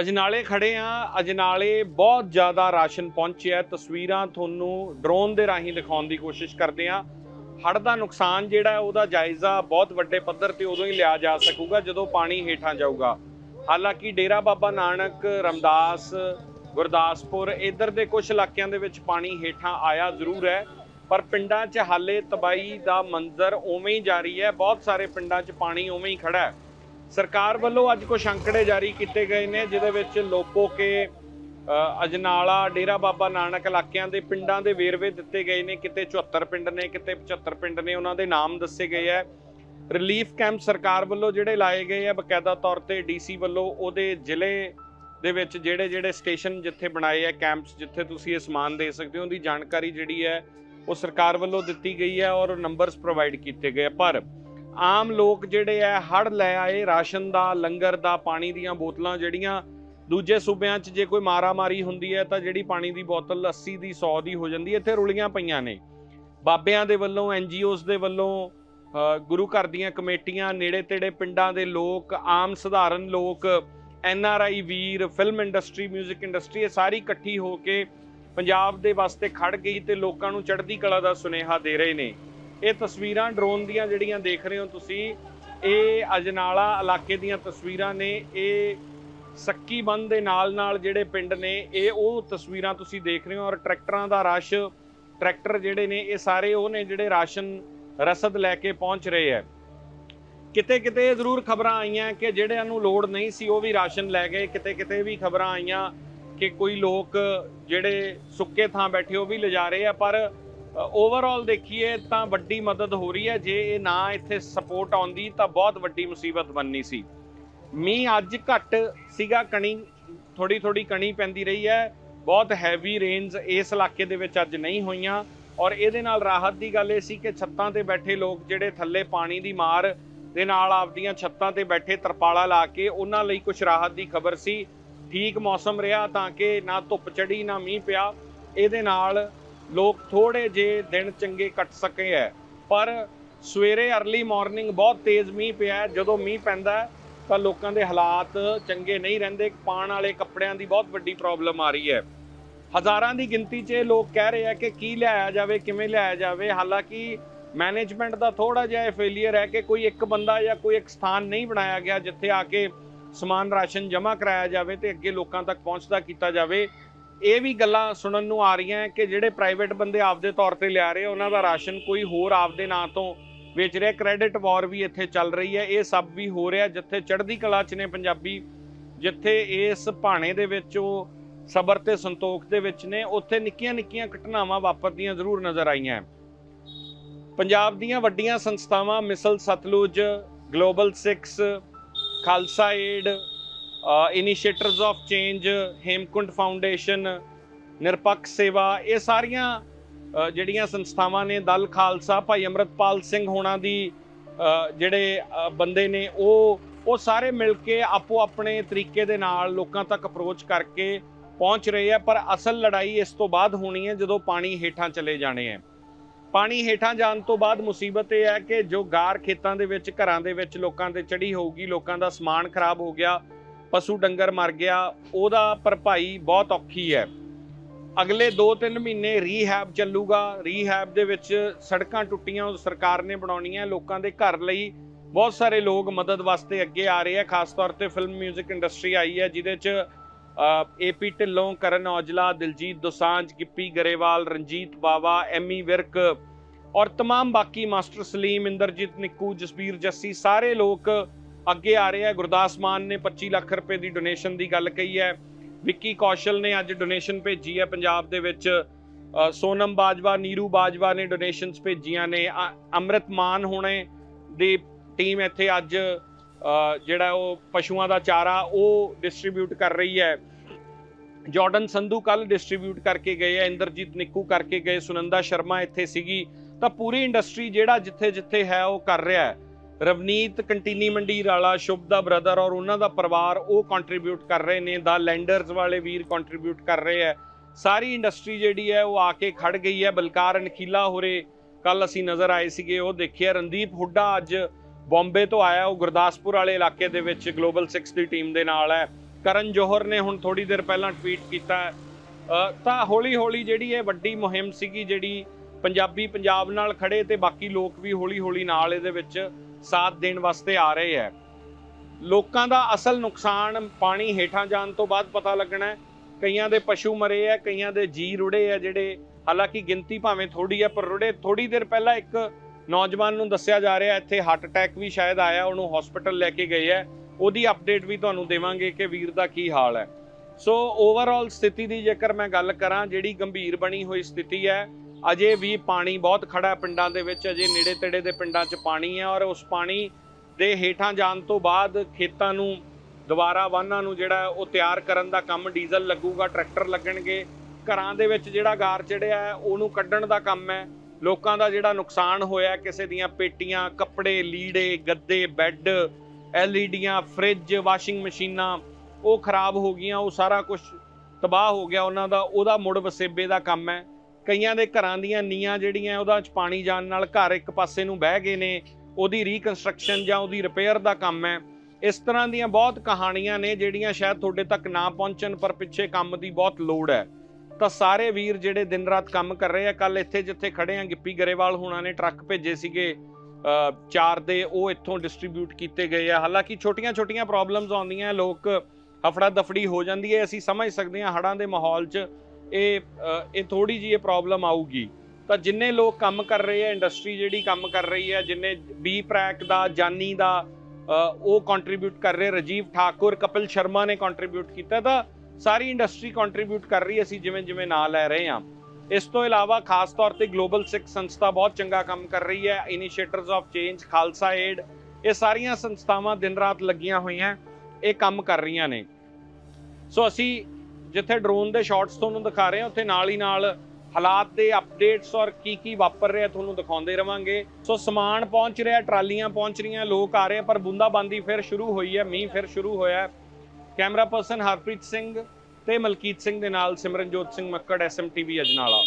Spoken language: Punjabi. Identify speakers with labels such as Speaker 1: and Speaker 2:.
Speaker 1: ਅਜਨਾਲੇ ਖੜੇ ਆ। ਅਜਨਾਲੇ ਬਹੁਤ ਜ਼ਿਆਦਾ ਰਾਸ਼ਨ ਪਹੁੰਚਿਆ ਤਸਵੀਰਾਂ ਤੁਹਾਨੂੰ ਡਰੋਨ ਦੇ ਰਾਹੀਂ ਦਿਖਾਉਣ ਦੀ ਕੋਸ਼ਿਸ਼ ਕਰਦੇ ਆ। ਹੜ੍ਹ ਦਾ ਨੁਕਸਾਨ ਜਿਹੜਾ ਉਹਦਾ ਜਾਇਜ਼ਾ ਬਹੁਤ ਵੱਡੇ ਪੱਧਰ ਤੇ ਉਦੋਂ ਹੀ ਲਿਆ ਜਾ ਸਕੂਗਾ, ਜਦੋਂ ਪਾਣੀ ਹੇਠਾਂ ਜਾਊਗਾ। ਹਾਲਾਂਕਿ ਡੇਰਾ ਬਾਬਾ ਨਾਨਕ, ਰਮਦਾਸ, ਗੁਰਦਾਸਪੁਰ, ਇਧਰ ਦੇ ਕੁਝ ਇਲਾਕਿਆਂ ਦੇ ਵਿੱਚ ਪਾਣੀ ਹੇਠਾਂ ਆਇਆ ਜ਼ਰੂਰ ਹੈ। ਪਰ ਪਿੰਡਾਂ 'ਚ ਹਾਲੇ ਤਬਾਈ ਦਾ ਮੰਜ਼ਰ ਉਵੇਂ ਹੀ ਜਾਰੀ ਹੈ। ਬਹੁਤ ਸਾਰੇ ਪਿੰਡਾਂ 'ਚ ਪਾਣੀ ਉਵੇਂ ਹੀ ਖੜਾ ਹੈ। ਸਰਕਾਰ ਵੱਲੋਂ ਅੱਜ ਕੁਝ ਅੰਕੜੇ ਜਾਰੀ ਕੀਤੇ ਗਏ ਨੇ, ਜਿਹਦੇ ਵਿੱਚ ਲੋਪੋ ਕੇ ਅਜਨਾਲਾ, ਡੇਰਾ ਬਾਬਾ ਨਾਨਕ ਇਲਾਕਿਆਂ ਦੇ ਪਿੰਡਾਂ ਦੇ ਵੇਰਵੇ ਦਿੱਤੇ ਗਏ ਨੇ, ਕਿਤੇ 74 ਪਿੰਡ ਨੇ, ਕਿਤੇ 75 ਪਿੰਡ ਨੇ, ਉਹਨਾਂ ਦੇ ਨਾਮ ਦੱਸੇ ਗਏ ਹੈ ਰਿਲੀਫ ਕੈਂਪ ਸਰਕਾਰ ਵੱਲੋਂ ਜਿਹੜੇ ਲਾਏ ਗਏ ਆ, ਬਕਾਇਦਾ ਤੌਰ ਤੇ ਡੀਸੀ ਵੱਲੋਂ ਉਹਦੇ ਜ਼ਿਲ੍ਹੇ ਦੇ ਵਿੱਚ ਜਿਹੜੇ ਜਿਹੜੇ ਸਟੇਸ਼ਨ ਜਿੱਥੇ ਬਣਾਏ ਆ ਕੈਂਪਸ, ਜਿੱਥੇ ਤੁਸੀਂ ਇਹ ਸਮਾਨ ਦੇ ਸਕਦੇ ਹੋ, ਉਹਦੀ ਜਾਣਕਾਰੀ ਜਿਹੜੀ ਹੈ, ਉਹ ਸਰਕਾਰ ਵੱਲੋਂ ਦਿੱਤੀ ਗਈ ਹੈ ਔਰ ਨੰਬਰਸ ਪ੍ਰੋਵਾਈਡ ਕੀਤੇ ਗਏ ਪਰ ਆਮ ਲੋਕ ਜਿਹੜੇ ਆ ਹੜ ਲੈ ਆਏ, ਰਾਸ਼ਨ ਦਾ, ਲੰਗਰ ਦਾ, ਪਾਣੀ ਦੀਆਂ ਬੋਤਲਾਂ ਜਿਹੜੀਆਂ ਦੂਜੇ ਸੂਬਿਆਂ 'ਚ ਜੇ ਕੋਈ ਮਾਰਾ ਮਾਰੀ ਹੁੰਦੀ ਹੈ ਤਾਂ ਜਿਹੜੀ ਪਾਣੀ ਦੀ ਬੋਤਲ 80 ਦੀ 100 ਦੀ ਹੋ ਜਾਂਦੀ ਇੱਥੇ ਰੁਲੀਆਂ ਪਈਆਂ ਨੇ। ਬਾਬਿਆਂ ਦੇ ਵੱਲੋਂ, ਐਨਜੀਓਜ਼ ਦੇ ਵੱਲੋਂ ਗੁਰੂ ਘਰ ਦੀਆਂ ਕਮੇਟੀਆਂ ਨੇੜੇ ਤੇੜੇ ਪਿੰਡਾਂ ਦੇ ਲੋਕ, ਆਮ ਸਧਾਰਨ ਲੋਕ, ਐਨ ਆਰ ਆਈ ਵੀਰ, ਫਿਲਮ ਇੰਡਸਟਰੀ 뮤직 ਇੰਡਸਟਰੀ, ਇਹ ਸਾਰੀ ਇਕੱਠੀ ਹੋ ਕੇ ਪੰਜਾਬ ਦੇ ਵਾਸਤੇ ਖੜ ਗਈ ਤੇ ਲੋਕਾਂ ਨੂੰ ਚੜ੍ਹਦੀ ਕਲਾ ਦਾ ਸੁਨੇਹਾ ਦੇ ਰਹੇ ਨੇ। ਇਹ ਤਸਵੀਰਾਂ ਡਰੋਨ ਦੀਆਂ ਜਿਹੜੀਆਂ ਦੇਖ ਰਹੇ ਹੋ ਤੁਸੀਂ, ਇਹ ਅਜਨਾਲਾ ਇਲਾਕੇ ਦੀਆਂ ਤਸਵੀਰਾਂ ਨੇ, ਇਹ ਸੱਕੀ ਬੰਦ ਦੇ ਨਾਲ ਨਾਲ ਜਿਹੜੇ ਪਿੰਡ ਨੇ, ਇਹ ਉਹ ਤਸਵੀਰਾਂ ਤੁਸੀਂ ਦੇਖ ਰਹੇ ਹੋ ਔਰ ਟਰੈਕਟਰਾਂ ਦਾ ਰਸ਼, ਟਰੈਕਟਰ ਜਿਹੜੇ ਨੇ, ਇਹ ਸਾਰੇ ਉਹ ਨੇ ਜਿਹੜੇ ਰਾਸ਼ਨ ਰਸਦ ਲੈ ਕੇ ਪਹੁੰਚ ਰਹੇ ਹੈ। ਕਿਤੇ ਕਿਤੇ ਇਹ ਜ਼ਰੂਰ ਖਬਰਾਂ ਆਈਆਂ ਕਿ ਜਿਹੜਿਆਂ ਨੂੰ ਲੋੜ ਨਹੀਂ ਸੀ ਉਹ ਵੀ ਰਾਸ਼ਨ ਲੈ ਗਏ ਕਿਤੇ ਕਿਤੇ ਵੀ ਖਬਰਾਂ ਆਈਆਂ ਕਿ ਕੋਈ ਲੋਕ ਜਿਹੜੇ ਸੁੱਕੇ ਥਾਂ ਬੈਠੇ ਉਹ ਵੀ ਲਿਜਾ ਰਹੇ ਆ, ਪਰ ਓਵਰਆਲ ਦੇਖੀਏ ਤਾਂ ਵੱਡੀ ਮਦਦ ਹੋ ਰਹੀ ਹੈ। ਜੇ ਇਹ ਨਾ ਇੱਥੇ ਸਪੋਰਟ ਆਉਂਦੀ ਤਾਂ ਬਹੁਤ ਵੱਡੀ ਮੁਸੀਬਤ ਬਣਨੀ ਸੀ। ਮੀਂਹ ਅੱਜ ਘੱਟ ਸੀਗਾ, ਕਣੀ ਥੋੜੀ ਥੋੜੀ ਕਣੀ ਪੈਂਦੀ ਰਹੀ ਹੈ। ਬਹੁਤ ਹੈਵੀ ਰੇਨਸ ਇਸ ਇਲਾਕੇ ਦੇ ਵਿੱਚ ਅੱਜ ਨਹੀਂ ਹੋਈਆਂ। ਔਰ ਇਹਦੇ ਨਾਲ ਰਾਹਤ ਦੀ ਗੱਲ ਇਹ ਸੀ ਕਿ ਛੱਤਾਂ ਤੇ ਬੈਠੇ ਲੋਕ ਜਿਹੜੇ ਥੱਲੇ ਪਾਣੀ ਦੀ ਮਾਰ ਦੇ ਨਾਲ ਆਪਦੀਆਂ ਛੱਤਾਂ ਤੇ ਬੈਠੇ ਤਰਪਾਲਾ ਲਾ ਕੇ ਉਹਨਾਂ ਲਈ ਕੁਝ ਰਾਹਤ ਦੀ ਖਬਰ ਸੀ। ਠੀਕ ਮੌਸਮ ਰਿਹਾ ਤਾਂ ਕਿ ਨਾ ਧੁੱਪ ਚੜੀ ਨਾ ਮੀਂਹ ਪਿਆ। ਇਹਦੇ ਨਾਲ ਲੋਕ ਥੋੜੇ ਜੇ ਦਿਨ ਚੰਗੇ ਕੱਟ ਸਕੇ ਹੈ ਪਰ ਸਵੇਰੇ अर्ਲੀ ਮਾਰਨਿੰਗ ਬਹੁਤ ਤੇਜ਼ ਮੀਂਹ ਪਿਆ ਜਦੋਂ ਮੀਂਹ ਪੈਂਦਾ ਤਾਂ ਲੋਕਾਂ ਦੇ ਹਾਲਾਤ ਚੰਗੇ ਨਹੀਂ ਰਹਿੰਦੇ। ਪਾਣ ਵਾਲੇ ਕੱਪੜਿਆਂ ਦੀ ਬਹੁਤ ਵੱਡੀ ਪ੍ਰੋਬਲਮ ਆ ਰਹੀ ਹੈ ਹਜ਼ਾਰਾਂ ਦੀ ਗਿਣਤੀ 'ਚ ਇਹ ਲੋਕ ਕਹਿ ਰਹੇ ਆ ਕਿ ਕੀ ਲਿਆਇਆ ਜਾਵੇ, ਕਿਵੇਂ ਲਿਆਇਆ ਜਾਵੇ। ਹਾਲਾਂਕਿ ਮੈਨੇਜਮੈਂਟ ਦਾ ਥੋੜਾ ਜਿਹਾ ਫੇਲਿਅਰ ਹੈ ਕਿ ਕੋਈ ਇੱਕ ਬੰਦਾ ਜਾਂ ਕੋਈ ਇੱਕ ਸਥਾਨ ਨਹੀਂ ਬਣਾਇਆ ਗਿਆ ਜਿੱਥੇ ਆ ਕੇ ਸਮਾਨ ਰਾਸ਼ਨ ਜਮ੍ਹਾਂ ਕਰਾਇਆ ਜਾਵੇ ਤੇ ਅੱਗੇ ਲੋਕਾਂ ਤੱਕ ਪਹੁੰਚਦਾ ਕੀਤਾ ਜਾਵੇ। ਇਹ ਵੀ ਗੱਲਾਂ ਸੁਣਨ ਨੂੰ ਆ ਰਹੀਆਂ ਕਿ ਜਿਹੜੇ ਪ੍ਰਾਈਵੇਟ ਬੰਦੇ ਆਪਦੇ ਤੌਰ ਤੇ ਲਿਆ ਰਹੇ ਉਹਨਾਂ ਦਾ ਰਾਸ਼ਨ ਕੋਈ ਹੋਰ ਆਪਦੇ ਨਾਂ ਤੋਂ ਵੇਚ ਰਿਹਾ। ਕ੍ਰੈਡਿਟ ਵਾਰ ਵੀ ਇੱਥੇ ਚੱਲ ਰਹੀ ਹੈ। ਇਹ ਸਭ ਵੀ ਹੋ ਰਿਹਾ ਜਿੱਥੇ ਚੜ੍ਹਦੀ ਕਲਾ 'ਚ ਨੇ ਪੰਜਾਬੀ, ਜਿੱਥੇ ਇਸ ਭਾਣੇ ਦੇ ਵਿੱਚ ਉਹ ਸਬਰ ਤੇ ਸੰਤੋਖ ਦੇ ਵਿੱਚ ਨੇ, ਉੱਥੇ ਨਿੱਕੀਆਂ ਨਿੱਕੀਆਂ ਘਟਨਾਵਾਂ ਵਾਪਰਦੀਆਂ ਜ਼ਰੂਰ ਨਜ਼ਰ ਆਈਆਂ ਪੰਜਾਬ ਦੀਆਂ ਵੱਡੀਆਂ ਸੰਸਥਾਵਾਂ Misl Satluj, Global 6 Khalsa Aid Initiators of Change Hemkund Foundation ਨਿਰਪੱਖ ਸੇਵਾ ਇਹ ਸਾਰੀਆਂ uh, ਜਿਹੜੀਆਂ ਸੰਸਥਾਵਾਂ ਨੇ, ਦਲ ਖਾਲਸਾ, ਭਾਈ ਅਮਰਤਪਾਲ ਸਿੰਘ ਹੋਣਾ ਦੀ uh, ਜਿਹੜੇ uh, ਬੰਦੇ ਨੇ, ਉਹ ਉਹ ਸਾਰੇ ਮਿਲ ਕੇ ਆਪੋ ਆਪਣੇ ਤਰੀਕੇ ਦੇ ਨਾਲ ਲੋਕਾਂ ਤੱਕ ਅਪਰੋਚ ਕਰਕੇ ਪਹੁੰਚ ਰਹੇ ਆ, ਪਰ ਅਸਲ ਲੜਾਈ ਇਸ ਤੋਂ ਬਾਅਦ ਹੋਣੀ ਹੈ, ਜਦੋਂ ਪਾਣੀ ਹੇਠਾਂ ਚਲੇ ਜਾਣੇ ਹੈ। ਪਾਣੀ ਹੇਠਾਂ ਜਾਣ ਤੋਂ ਬਾਅਦ ਮੁਸੀਬਤ ਇਹ ਹੈ ਕਿ ਜੋ ਗਾਰ ਖੇਤਾਂ ਦੇ ਵਿੱਚ, ਘਰਾਂ ਦੇ ਵਿੱਚ ਲੋਕਾਂ ਦੇ ਚੜੀ ਹੋਊਗੀ, ਲੋਕਾਂ ਦਾ ਸਮਾਨ ਖਰਾਬ ਹੋ ਗਿਆ ਪਸ਼ੂ ਡੰਗਰ ਮਰ ਗਿਆ ਉਹਦਾ ਭਰਪਾਈ ਬਹੁਤ ਔਖੀ ਹੈ ਅਗਲੇ 2-3 ਮਹੀਨੇ ਰੀਹੈਬ ਚੱਲੂਗਾ ਰੀਹੈਬ ਦੇ ਵਿੱਚ ਸੜਕਾਂ ਟੁੱਟੀਆਂ ਉਹ ਸਰਕਾਰ ਨੇ ਬਣਾਉਣੀਆਂ ਲੋਕਾਂ ਦੇ ਘਰ ਲਈ ਬਹੁਤ ਸਾਰੇ ਲੋਕ ਮਦਦ ਵਾਸਤੇ ਅੱਗੇ ਆ ਰਹੇ ਆ ਖਾਸ ਤੌਰ ਤੇ ਫਿਲਮ 뮤직 ਇੰਡਸਟਰੀ ਆਈ ਹੈ ਜਿਹਦੇ ਚ ਏਪੀ ਢਿੱਲੋਂ ਕਰਨ ਔਜਲਾ ਦਿਲਜੀਤ ਦੋਸਾਂਝ ਗਿੱਪੀ ਗਰੇਵਾਲ ਰਣਜੀਤ ਬਾਵਾ ਐਮੀ ਵਿਰਕ ਔਰ तमाम ਬਾਕੀ ਮਾਸਟਰ ਸਲੀਮ ਇੰਦਰਜੀਤ ਨਿੱਕੂ ਜਸਬੀਰ ਜੱਸੀ ਸਾਰੇ ਲੋਕ ਅੱਗੇ ਆ ਰਹੇ ਹੈ। ਗੁਰਦਾਸ ਮਾਨ ਨੇ 25 ਲੱਖ ਰੁਪਏ ਦੀ ਡੋਨੇਸ਼ਨ ਦੀ ਗੱਲ ਕਹੀ ਹੈ। ਵਿੱਕੀ ਕੌਸ਼ਲ ਨੇ ਅੱਜ ਡੋਨੇਸ਼ਨ ਭੇਜੀ ਹੈ ਪੰਜਾਬ ਦੇ ਵਿੱਚ। ਸੋਨਮ ਬਾਜਵਾ, ਨੀਰੂ ਬਾਜਵਾ ਨੇ ਡੋਨੇਸ਼ਨਸ ਭੇਜੀਆਂ ਨੇ। ਅ- ਅੰਮ੍ਰਿਤ ਮਾਨ ਹੋਣੇ ਦੀ ਟੀਮ ਇੱਥੇ ਅੱਜ ਜਿਹੜਾ ਉਹ ਪਸ਼ੂਆਂ ਦਾ ਚਾਰਾ ਉਹ ਡਿਸਟ੍ਰੀਬਿਊਟ ਕਰ ਰਹੀ ਹੈ। ਜਾਰਡਨ ਸੰਧੂ ਕੱਲ ਡਿਸਟ੍ਰੀਬਿਊਟ ਕਰਕੇ ਗਏ ਆ ਇੰਦਰਜੀਤ ਨਿੱਕੂ ਕਰਕੇ ਗਏ। ਸੁਨੰਦਾ ਸ਼ਰਮਾ ਇੱਥੇ ਸੀਗੀ। ਤਾਂ ਪੂਰੀ ਇੰਡਸਟਰੀ ਜਿਹੜਾ ਜਿੱਥੇ ਜਿੱਥੇ ਹੈ ਉਹ ਕਰ ਰਿਹਾ ਹੈ। ਰਵਨੀਤ, ਕੰਟੀਨੀ ਮੰਡੀ ਵਾਲਾ ਸ਼ੁਭ ਦਾ ਬ੍ਰਦਰ ਔਰ ਉਹਨਾਂ ਦਾ ਪਰਿਵਾਰ ਉਹ ਕੰਟਰੀਬਿਊਟ ਕਰ ਰਹੇ ਨੇ ਦਾ ਲੈਂਡਰਸ ਵਾਲੇ ਵੀਰ ਕੰਟਰੀਬਿਊਟ ਕਰ ਰਹੇ ਹੈ। ਸਾਰੀ ਇੰਡਸਟਰੀ ਜਿਹੜੀ ਹੈ ਉਹ ਆ ਕੇ ਖੜ ਗਈ ਹੈ, ਬਲਕਾਰ ਨਖੀਲਾ ਹੋਰੇ ਕੱਲ ਅਸੀਂ ਨਜ਼ਰ ਆਏ ਸੀਗੇ, ਉਹ ਦੇਖਿਆ, ਰਣਦੀਪ ਹੁੱਡਾ ਅੱਜ ਬੰਬੇ ਤੋਂ ਆਇਆ, ਉਹ ਗੁਰਦਾਸਪੁਰ ਵਾਲੇ ਇਲਾਕੇ ਦੇ ਵਿੱਚ ਗਲੋਬਲ 6 ਦੀ ਟੀਮ ਦੇ ਨਾਲ ਹੈ। ਕਰਨ ਜੋਹਰ ਨੇ ਹੁਣ ਥੋੜੀ ਦੇਰ ਪਹਿਲਾਂ ਟਵੀਟ ਕੀਤਾ ਤਾਂ ਹੌਲੀ ਹੌਲੀ ਜਿਹੜੀ ਇਹ ਵੱਡੀ ਮੁਹਿੰਮ ਸੀਗੀ ਜਿਹੜੀ ਪੰਜਾਬੀ ਪੰਜਾਬ ਨਾਲ ਖੜੇ ਤੇ ਬਾਕੀ ਲੋਕ ਵੀ ਹੌਲੀ ਹੌਲੀ ਨਾਲ ਇਹਦੇ ਵਿੱਚ ਸਾਥ ਦੇਣ ਵਾਸਤੇ ਆ ਰਹੇ ਹੈ। ਲੋਕਾਂ ਦਾ ਅਸਲ ਨੁਕਸਾਨ ਪਾਣੀ ਹੇਠਾਂ ਜਾਣ ਤੋਂ ਬਾਅਦ ਪਤਾ ਲੱਗਣਾ ਹੈ। ਕਈਆਂ ਦੇ ਪਸ਼ੂ ਮਰੇ ਆ ਕਈਆਂ ਦੇ ਜੀ ਰੁੜੇ ਆ ਜਿਹੜੇ, ਹਾਲਾਂਕਿ ਗਿਣਤੀ ਭਾਵੇਂ ਥੋੜੀ ਹੈ, ਪਰ ਰੁੜੇ ਥੋੜੀ ਦੇਰ ਪਹਿਲਾਂ ਇੱਕ ਨੌਜਵਾਨ ਨੂੰ ਦੱਸਿਆ ਜਾ ਰਿਹਾ ਇੱਥੇ ਹਾਰਟ ਅਟੈਕ ਵੀ ਸ਼ਾਇਦ ਆਇਆ, ਉਹਨੂੰ ਹਸਪੀਟਲ ਲੈ ਕੇ ਗਏ ਹੈ। ਉਹਦੀ ਅਪਡੇਟ ਵੀ ਤੁਹਾਨੂੰ ਦੇਵਾਂਗੇ ਕਿ ਵੀਰ ਦਾ ਕੀ ਹਾਲ ਹੈ। ਸੋ ਓਵਰਆਲ ਸਥਿਤੀ ਦੀ ਜੇਕਰ ਮੈਂ ਗੱਲ ਕਰਾਂ, ਜਿਹੜੀ ਗੰਭੀਰ ਬਣੀ ਹੋਈ ਸਥਿਤੀ ਹੈ ਅਜੇ ਵੀ ਪਾਣੀ ਬਹੁਤ ਖੜਾ ਪਿੰਡਾਂ ਦੇ ਵਿੱਚ, ਅਜੇ ਨੇੜੇ ਤੇੜੇ ਦੇ ਪਿੰਡਾਂ 'ਚ ਪਾਣੀ ਹੈ ਔਰ ਉਸ ਪਾਣੀ ਦੇ ਹੇਠਾਂ ਜਾਣ ਤੋਂ ਬਾਅਦ ਖੇਤਾਂ ਨੂੰ, ਦੁਬਾਰਾ ਵਾਹਨਾਂ ਨੂੰ ਜਿਹੜਾ ਉਹ ਤਿਆਰ ਕਰਨ ਦਾ ਕੰਮ ਡੀਜ਼ਲ ਲੱਗੂਗਾ, ਟਰੈਕਟਰ ਲੱਗਣਗੇ। ਘਰਾਂ ਦੇ ਵਿੱਚ ਜਿਹੜਾ ਗਾਰ ਚੜਿਆ ਹੈ, ਉਹਨੂੰ ਕੱਢਣ ਦਾ ਕੰਮ ਹੈ। ਲੋਕਾਂ ਦਾ ਜਿਹੜਾ ਨੁਕਸਾਨ ਹੋਇਆ ਕਿਸੇ ਦੀਆਂ ਪੇਟੀਆਂ, ਕੱਪੜੇ, ਲੀੜੇ, ਗੱਦੇ, ਬੈੱਡ, ਐਲਈਡੀਆਂ, ਫ੍ਰਿਜ, ਵਾਸ਼ਿੰਗ ਮਸ਼ੀਨਾਂ, ਉਹ ਖਰਾਬ ਹੋ ਗਈਆਂ, ਉਹ ਸਾਰਾ ਕੁਝ ਤਬਾਹ ਹੋ ਗਿਆ ਉਹਨਾਂ ਦਾ, ਉਹਦਾ ਮੁੜ ਵਸੇਬੇ ਦਾ ਕੰਮ ਹੈ। ਕਈਆਂ ਦੇ ਘਰਾਂ ਦੀਆਂ ਨੀਆਂ ਜਿਹੜੀਆਂ ਉਹਦਾ ਚ ਪਾਣੀ ਜਾਣ ਨਾਲ ਘਰ ਇੱਕ ਪਾਸੇ ਨੂੰ ਬਹਿ ਗਏ ਨੇ, ਉਹਦੀ ਰੀਕਨਸਟਰਕਸ਼ਨ ਜਾਂ ਉਹਦੀ ਰਿਪੇਅਰ ਦਾ ਕੰਮ ਹੈ। ਇਸ ਤਰ੍ਹਾਂ ਦੀਆਂ ਬਹੁਤ ਕਹਾਣੀਆਂ ਨੇ ਜਿਹੜੀਆਂ ਸ਼ਾਇਦ ਤੁਹਾਡੇ ਤੱਕ ਨਾ ਪਹੁੰਚਣ, ਪਰ ਪਿੱਛੇ ਕੰਮ ਦੀ ਬਹੁਤ ਲੋੜ ਹੈ। ਤਾਂ ਸਾਰੇ ਵੀਰ ਜਿਹੜੇ ਦਿਨ ਰਾਤ ਕੰਮ ਕਰ ਰਹੇ ਆ ਕੱਲ ਇੱਥੇ ਜਿੱਥੇ ਖੜੇ ਆ, ਗਿੱਪੀ ਗਰੇਵਾਲ ਹੁਣਾਂ ਨੇ ਟਰੱਕ ਭੇਜੇ ਸੀਗੇ ਚਾਰ ਦੇ, ਉਹ ਇੱਥੋਂ ਡਿਸਟ੍ਰੀਬਿਊਟ ਕੀਤੇ ਗਏ ਆ। ਹਾਲਾਂਕਿ ਛੋਟੀਆਂ-ਛੋਟੀਆਂ ਪ੍ਰੋਬਲਮਸ ਆਉਂਦੀਆਂ, ਲੋਕ ਹਫੜਾ ਦਫੜੀ ਹੋ ਜਾਂਦੀ ਹੈ। ਅਸੀਂ ਸਮਝ ਸਕਦੇ ਹਾਂ ਹੜਾਂ ਦੇ ਮਾਹੌਲ 'ਚ ਇਹ ਇਹ ਥੋੜੀ ਜਿਹੀ ਇਹ ਪ੍ਰੋਬਲਮ ਆਊਗੀ। ਤਾਂ ਜਿੰਨੇ ਲੋਕ ਕੰਮ ਕਰ ਰਹੇ ਆ ਇੰਡਸਟਰੀ ਜਿਹੜੀ ਕੰਮ ਕਰ ਰਹੀ ਹੈ ਜਿੰਨੇ ਬੀ ਪ੍ਰੈਕ ਦਾ ਜਾਨੀ ਦਾ ਉਹ ਕੰਟਰੀਬਿਊਟ ਕਰ ਰਹੇ ਰਜੀਵ ਠਾਕੁਰ ਕਪਿਲ ਸ਼ਰਮਾ ਨੇ ਕੰਟਰੀਬਿਊਟ ਕੀਤਾ, ਤਾਂ ਸਾਰੀ ਇੰਡਸਟਰੀ ਕੰਟਰੀਬਿਊਟ ਕਰ ਰਹੀ ਹੈ ਅਸੀਂ ਜਿਵੇਂ ਜਿਵੇਂ ਨਾਂ ਲੈ ਰਹੇ ਹਾਂ ਇਸ ਤੋਂ ਇਲਾਵਾ ਖਾਸ ਤੌਰ ਤੇ ਗਲੋਬਲ ਸਿੱਖ ਸੰਸਥਾ ਬਹੁਤ ਚੰਗਾ ਕੰਮ ਕਰ ਰਹੀ ਹੈ Initiators of Change Khalsa Aid ਇਹ ਸਾਰੀਆਂ ਸੰਸਥਾਵਾਂ ਦਿਨ ਰਾਤ ਲੱਗੀਆਂ ਹੋਈਆਂ, ਇਹ ਕੰਮ ਕਰ ਰਹੀਆਂ ਨੇ। ਸੋ ਅਸੀਂ ਜਿੱਥੇ ਡਰੋਨ ਦੇ ਸ਼ਾਟਸ ਤੁਹਾਨੂੰ ਦਿਖਾ ਰਹੇ ਹਾਂ, ਉੱਥੇ ਨਾਲ ਹੀ ਨਾਲ ਹਾਲਾਤ ਦੇ ਅਪਡੇਟਸ ਔਰ ਕੀ ਕੀ ਵਾਪਰ ਰਿਹਾ ਤੁਹਾਨੂੰ ਦਿਖਾਉਂਦੇ ਰਵਾਂਗੇ। ਸੋ ਸਮਾਨ ਪਹੁੰਚ ਰਿਹਾ, ਟਰਾਲੀਆਂ ਪਹੁੰਚ ਰਹੀਆਂ, ਲੋਕ ਆ ਰਹੇ ਆ, ਪਰ ਬੂੰਦਾਬਾਂਦੀ ਫਿਰ ਸ਼ੁਰੂ ਹੋਈ ਹੈ, ਮੀਂਹ ਫਿਰ ਸ਼ੁਰੂ ਹੋਇਆ ਕੈਮਰਾ ਪਰਸਨ ਹਰਪ੍ਰੀਤ ਸਿੰਘ ਤੇ ਮਲਕੀਤ ਸਿੰਘ ਦੇ ਨਾਲ ਸਿਮਰਨਜੋਤ ਸਿੰਘ ਮੱਕੜ ਐਸਐਮਟੀਵੀ ਅਜਨਾਲਾ।